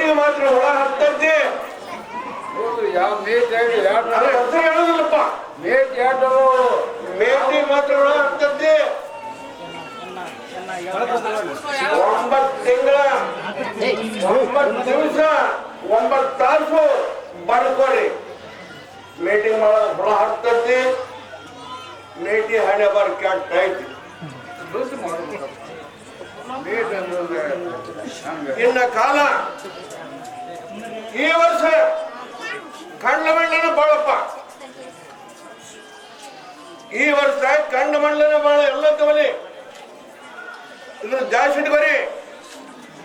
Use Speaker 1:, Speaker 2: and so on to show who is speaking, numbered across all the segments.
Speaker 1: ಮೇಟಿಗೆ ಮಾತ್ರ ಒಳ ಹತ್ತೈತಿ
Speaker 2: ಹೌದು ಯಾವ ಮೇಟ್
Speaker 1: ಹೆಸರು ಹೇಳೋದಿಲ್ಲಪ್ಪ.
Speaker 2: ಮೇಟ್ ಎರಡು
Speaker 1: ಮೇಟಿ ಮಾತ್ರ ಒಳ ಹತ್ತೈತಿ ಒಂಬತ್ತು ತಿಂಗಳ ಒಂಬತ್ತು ದಿವಸ ಒಂಬತ್ತು ತಾಸು ಬರ್ಕೊರಿ ಮೇಟಿ ಮಾಡ ಹುಳ ಹತ್ತೈತಿ ಮೇಟಿ ಹಣೆ ಬರ್ ಕೆಟ್ಟ ಐತಿ. ಇನ್ನ ಕಾಲ ಈ ವರ್ಷ ಕಂಡ ಮಣ್ಣನ ಬಾಳಪ್ಪ. ಈ ವರ್ಷ ಕಂಡ ಮಣ್ಣನ ಬಾಳ ಎಲ್ಲ ತಗೊಳ್ಳಿ ಇದ್ರ ಜಾಸ್ತಿ ಬರೀ.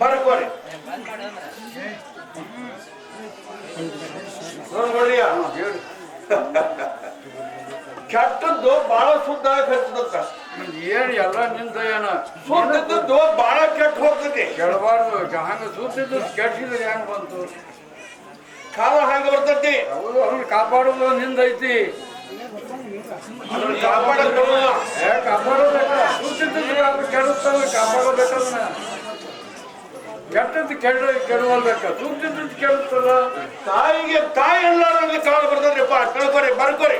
Speaker 1: ಬರ್ಕೋರಿ
Speaker 2: ಹೇಳಿ
Speaker 1: ಕೆಟ್ಟದ್ದು ಬಹಳ ಶುದ್ಧ ಕೆಟ್ಟದಂತ
Speaker 2: ಏನ್ ಎಲ್ಲ ನಿಂತ ಏನ?
Speaker 1: ಶುದ್ಧದ್ದು ಬಹಳ ಕೆಟ್ಟ ಹೋಗ್ತೈತಿ.
Speaker 2: ಕೆಡಬಾರ್ದು ಹಂಗ ಸುತ್ತಿದ್ದು ಕೆಟ್ಟಿದ್ರೆ ಹೆಂಗ್ ಬಂತು?
Speaker 1: ಕಾಲ ಹಂಗ ಬರ್ತೈತಿ.
Speaker 2: ಹೌದು ಅವ್ನು ಕಾಪಾಡೋದು ನಿಂದೈತಿ
Speaker 1: ಅದನ್ನ ಕಾಪಾಡಕ್ ಬರೋಲ್ಲ.
Speaker 2: ಏ ಕಾಪಾಡೋಬೇಕ ಸುತ್ತಿದ್ದು ಕೆಡಿಸ್ತಲ್ಲ ಕಾಪಾಡೋಬೇಕದನ್ನ. ಕೆಟ್ಟದ್ದು ಕೆಡ ಕೆಡವಲ್ಬೇಕ. ಸುತ್ತಿದ್ದು ಕೆಡುತ್ತಲ್ಲ
Speaker 1: ತಾಯಿಗೆ ತಾಯಿ ಎಲ್ಲಾರಲ್ಲಿ ಕಾಲ ಬರ್ತದ್ರಿಪ್ಪ. ತಿಳ್ಕೊರಿ ಬರ್ಕೊರಿ.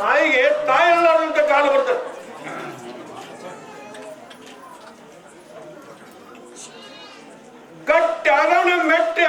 Speaker 1: ತಾಯಿಗೆ ತಾಯಿ ಎಲ್ಲಾರಂತ ಕಾಲ ಬರ್ತದೆ. একটা আরামে মেট্রে